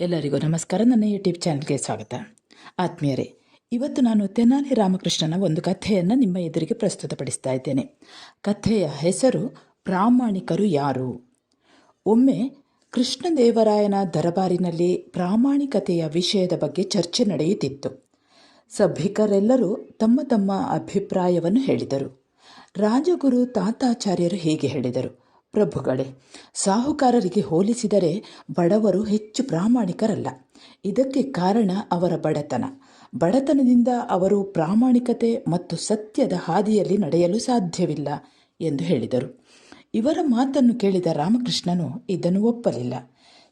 ಎಲ್ಲರಿಗೂ ನಮಸ್ಕಾರ. ನನ್ನ ಯೂಟ್ಯೂಬ್ ಚಾನಲ್ಗೆ ಸ್ವಾಗತ. ಆತ್ಮೀಯರೇ, ಇವತ್ತು ನಾನು ತೆನಾಲಿ ರಾಮಕೃಷ್ಣನ ಒಂದು ಕಥೆಯನ್ನು ನಿಮ್ಮ ಎದುರಿಗೆ ಪ್ರಸ್ತುತಪಡಿಸ್ತಾ ಇದ್ದೇನೆ. ಕಥೆಯ ಹೆಸರು ಪ್ರಾಮಾಣಿಕರು ಯಾರು? ಒಮ್ಮೆ ಕೃಷ್ಣದೇವರಾಯನ ದರಬಾರಿನಲ್ಲಿ ಪ್ರಾಮಾಣಿಕತೆಯ ವಿಷಯದ ಬಗ್ಗೆ ಚರ್ಚೆ ನಡೆಯುತ್ತಿತ್ತು. ಸಭಿಕರೆಲ್ಲರೂ ತಮ್ಮ ತಮ್ಮ ಅಭಿಪ್ರಾಯವನ್ನು ಹೇಳಿದರು. ರಾಜಗುರು ತಾತಾಚಾರ್ಯರು ಹೀಗೆ ಹೇಳಿದರು. ಪ್ರಭುಗಳೇ, ಸಾಹುಕಾರರಿಗೆ ಹೋಲಿಸಿದರೆ ಬಡವರು ಹೆಚ್ಚು ಪ್ರಾಮಾಣಿಕರಲ್ಲ. ಇದಕ್ಕೆ ಕಾರಣ ಅವರ ಬಡತನ. ಬಡತನದಿಂದ ಅವರು ಪ್ರಾಮಾಣಿಕತೆ ಮತ್ತು ಸತ್ಯದ ಹಾದಿಯಲ್ಲಿ ನಡೆಯಲು ಸಾಧ್ಯವಿಲ್ಲ ಎಂದು ಹೇಳಿದರು. ಇವರ ಮಾತನ್ನು ಕೇಳಿದ ರಾಮಕೃಷ್ಣನು ಇದನ್ನು ಒಪ್ಪಲಿಲ್ಲ.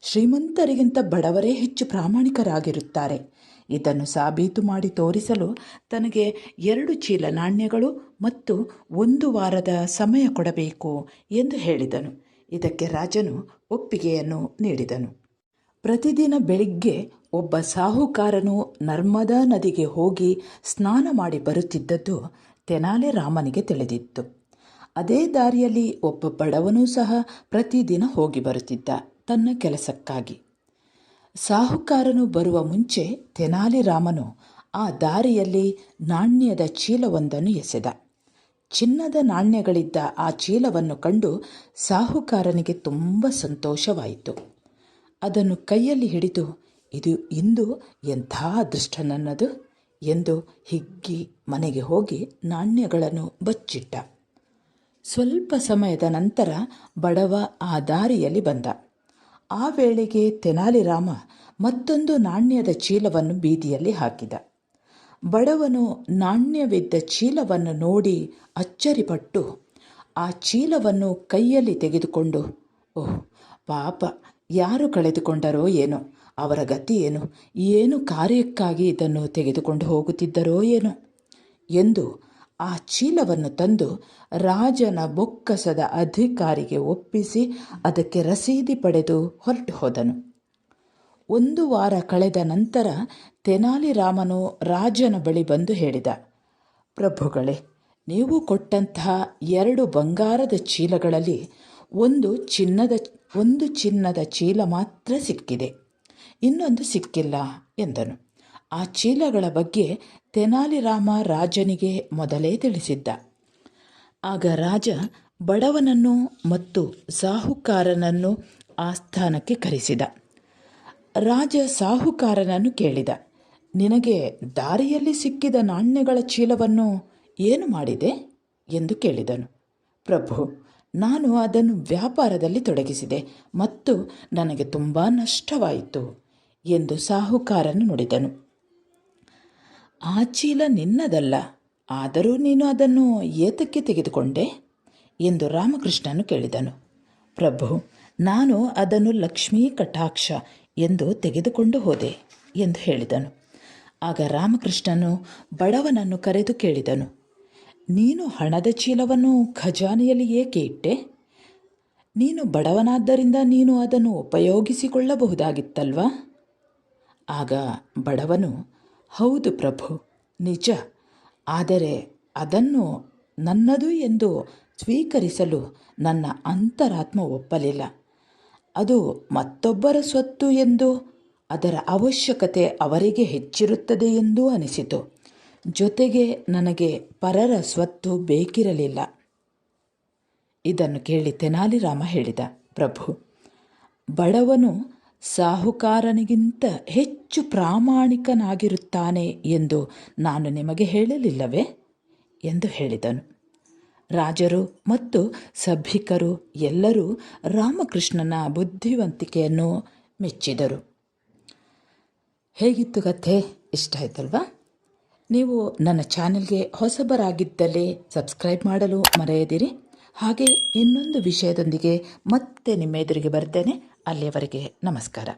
ಶ್ರೀಮಂತರಿಗಿಂತ ಬಡವರೇ ಹೆಚ್ಚು ಪ್ರಾಮಾಣಿಕರಾಗಿರುತ್ತಾರೆ. ಇದನ್ನು ಸಾಬೀತು ಮಾಡಿ ತೋರಿಸಲು ತನಗೆ ಎರಡು ಚೀಲ ನಾಣ್ಯಗಳು ಮತ್ತು ಒಂದು ವಾರದ ಸಮಯ ಕೊಡಬೇಕು ಎಂದು ಹೇಳಿದನು. ಇದಕ್ಕೆ ರಾಜನು ಒಪ್ಪಿಗೆಯನ್ನು ನೀಡಿದನು. ಪ್ರತಿದಿನ ಬೆಳಿಗ್ಗೆ ಒಬ್ಬ ಸಾಹುಕಾರನು ನರ್ಮದಾ ನದಿಗೆ ಹೋಗಿ ಸ್ನಾನ ಮಾಡಿ ಬರುತ್ತಿದ್ದದ್ದು ತೆನಾಲೆ ರಾಮನಿಗೆ ತಿಳಿದಿತ್ತು. ಅದೇ ದಾರಿಯಲ್ಲಿ ಒಬ್ಬ ಬಡವನೂ ಸಹ ಪ್ರತಿದಿನ ಹೋಗಿ ಬರುತ್ತಿದ್ದ ತನ್ನ ಕೆಲಸಕ್ಕಾಗಿ. ಸಾಹುಕಾರನು ಬರುವ ಮುಂಚೆ ತೆನಾಲಿರಾಮನು ಆ ದಾರಿಯಲ್ಲಿ ನಾಣ್ಯದ ಚೀಲವೊಂದನ್ನು ಎಸೆದ. ಚಿನ್ನದ ನಾಣ್ಯಗಳಿದ್ದ ಆ ಚೀಲವನ್ನು ಕಂಡು ಸಾಹುಕಾರನಿಗೆ ತುಂಬ ಸಂತೋಷವಾಯಿತು. ಅದನ್ನು ಕೈಯಲ್ಲಿ ಹಿಡಿದು, ಇದು ಇಂದು ಎಂಥ ಅದೃಷ್ಟ ನನ್ನದು? ಎಂದು ಹಿಗ್ಗಿ ಮನೆಗೆ ಹೋಗಿ ನಾಣ್ಯಗಳನ್ನು ಬಚ್ಚಿಟ್ಟ. ಸ್ವಲ್ಪ ಸಮಯದ ನಂತರ ಬಡವ ಆ ದಾರಿಯಲ್ಲಿ ಬಂದ. ಆ ವೇಳೆಗೆ ತೆನಾಲಿರಾಮ ಮತ್ತೊಂದು ನಾಣ್ಯದ ಚೀಲವನ್ನು ಬೀದಿಯಲ್ಲಿ ಹಾಕಿದ. ಬಡವನು ನಾಣ್ಯವಿದ್ದ ಚೀಲವನ್ನು ನೋಡಿ ಅಚ್ಚರಿಪಟ್ಟು ಆ ಚೀಲವನ್ನು ಕೈಯಲ್ಲಿ ತೆಗೆದುಕೊಂಡು, ಓಹ್, ಪಾಪ, ಯಾರು ಕಳೆದುಕೊಂಡರೋ ಏನೋ, ಅವರ ಗತಿ ಏನು ಏನು ಕಾರ್ಯಕ್ಕಾಗಿ ಇದನ್ನು ತೆಗೆದುಕೊಂಡು ಹೋಗುತ್ತಿದ್ದರೋ ಏನೋ ಎಂದು ಆ ಚೀಲವನ್ನು ತಂದು ರಾಜನ ಬೊಕ್ಕಸದ ಅಧಿಕಾರಿಗೆ ಒಪ್ಪಿಸಿ ಅದಕ್ಕೆ ರಸೀದಿ ಪಡೆದು ಹೊರಟು ಹೋದನು. ಒಂದು ವಾರ ಕಳೆದ ನಂತರ ತೆನಾಲಿರಾಮನು ರಾಜನ ಬಳಿ ಬಂದು ಹೇಳಿದ, ಪ್ರಭುಗಳೇ, ನೀವು ಕೊಟ್ಟಂತಹ ಎರಡು ಬಂಗಾರದ ಚೀಲಗಳಲ್ಲಿ ಒಂದು ಚಿನ್ನದ ಒಂದು ಚಿನ್ನದ ಚೀಲ ಮಾತ್ರ ಸಿಕ್ಕಿದೆ. ಇನ್ನೊಂದು ಸಿಕ್ಕಿಲ್ಲ ಎಂದನು. ಆ ಚೀಲಗಳ ಬಗ್ಗೆ ತೆನಾಲಿರಾಮ ರಾಜನಿಗೆ ಮೊದಲೇ ತಿಳಿಸಿದ್ದ. ಆಗ ರಾಜ ಬಡವನನ್ನು ಮತ್ತು ಸಾಹುಕಾರನನ್ನು ಆಸ್ಥಾನಕ್ಕೆ ಕರೆಸಿದ. ರಾಜ ಸಾಹುಕಾರನನ್ನು ಕೇಳಿದ. ನಿನಗೆ ದಾರಿಯಲ್ಲಿ ಸಿಕ್ಕಿದ ನಾಣ್ಯಗಳ ಚೀಲವನ್ನು ಏನು ಮಾಡಿದೆ? ಎಂದು ಕೇಳಿದನು. ಪ್ರಭು, ನಾನು ಅದನ್ನು ವ್ಯಾಪಾರದಲ್ಲಿ ತೊಡಗಿಸಿದೆ ಮತ್ತು ನನಗೆ ತುಂಬ ನಷ್ಟವಾಯಿತು ಎಂದು ಸಾಹುಕಾರನು ನುಡಿದನು. ಆ ಚೀಲ ನಿನ್ನದಲ್ಲ, ಆದರೂ ನೀನು ಅದನ್ನು ಏತಕ್ಕೆ ತೆಗೆದುಕೊಂಡೆ ಎಂದು ರಾಮಕೃಷ್ಣನು ಕೇಳಿದನು. ಪ್ರಭು, ನಾನು ಅದನ್ನು ಲಕ್ಷ್ಮೀ ಕಟಾಕ್ಷ ಎಂದು ತೆಗೆದುಕೊಂಡು ಹೋದೆ ಎಂದು ಹೇಳಿದನು. ಆಗ ರಾಮಕೃಷ್ಣನು ಬಡವನನ್ನು ಕರೆದು ಕೇಳಿದನು, ನೀನು ಹಣದ ಚೀಲವನ್ನು ಖಜಾನೆಯಲ್ಲಿ ಏಕೆ ಇಟ್ಟೆ? ನೀನು ಬಡವನಾದ್ದರಿಂದ ನೀನು ಅದನ್ನು ಉಪಯೋಗಿಸಿಕೊಳ್ಳಬಹುದಾಗಿತ್ತಲ್ವಾ? ಆಗ ಬಡವನು ಹೌದು ಪ್ರಭು, ನಿಜ. ಆದರೆ ಅದನ್ನು ನನ್ನದು ಎಂದು ಸ್ವೀಕರಿಸಲು ನನ್ನ ಅಂತರಾತ್ಮ ಒಪ್ಪಲಿಲ್ಲ. ಅದು ಮತ್ತೊಬ್ಬರ ಸ್ವತ್ತು ಎಂದು, ಅದರ ಅವಶ್ಯಕತೆ ಅವರಿಗೆ ಹೆಚ್ಚಿರುತ್ತದೆ ಎಂದೂ ಅನಿಸಿತು. ಜೊತೆಗೆ ನನಗೆ ಪರರ ಸ್ವತ್ತು ಬೇಕಿರಲಿಲ್ಲ. ಇದನ್ನು ಕೇಳಿ ತೆನಾಲಿರಾಮ ಹೇಳಿದ, ಪ್ರಭು, ಬಡವನು ಸಾಹುಕಾರನಿಗಿಂತ ಹೆಚ್ಚು ಪ್ರಾಮಾಣಿಕನಾಗಿರುತ್ತಾನೆ ಎಂದು ನಾನು ನಿಮಗೆ ಹೇಳಲಿಲ್ಲವೇ? ಎಂದು ಹೇಳಿದನು. ರಾಜರು ಮತ್ತು ಸಭಿಕರು ಎಲ್ಲರೂ ರಾಮಕೃಷ್ಣನ ಬುದ್ಧಿವಂತಿಕೆಯನ್ನು ಮೆಚ್ಚಿದರು. ಹೇಗಿತ್ತು ಕಥೆ? ಇಷ್ಟ ಆಯ್ತಲ್ವಾ? ನೀವು ನನ್ನ ಚಾನೆಲ್ಗೆ ಹೊಸಬರಾಗಿದ್ದಲ್ಲಿ ಸಬ್ಸ್ಕ್ರೈಬ್ ಮಾಡಲು ಮರೆಯದಿರಿ. ಹಾಗೆ ಇನ್ನೊಂದು ವಿಷಯದೊಂದಿಗೆ ಮತ್ತೆ ನಿಮ್ಮ ಎದುರಿಗೆ ಬರ್ತೇನೆ. ಅಲ್ಲಿಯವರೆಗೆ ನಮಸ್ಕಾರ.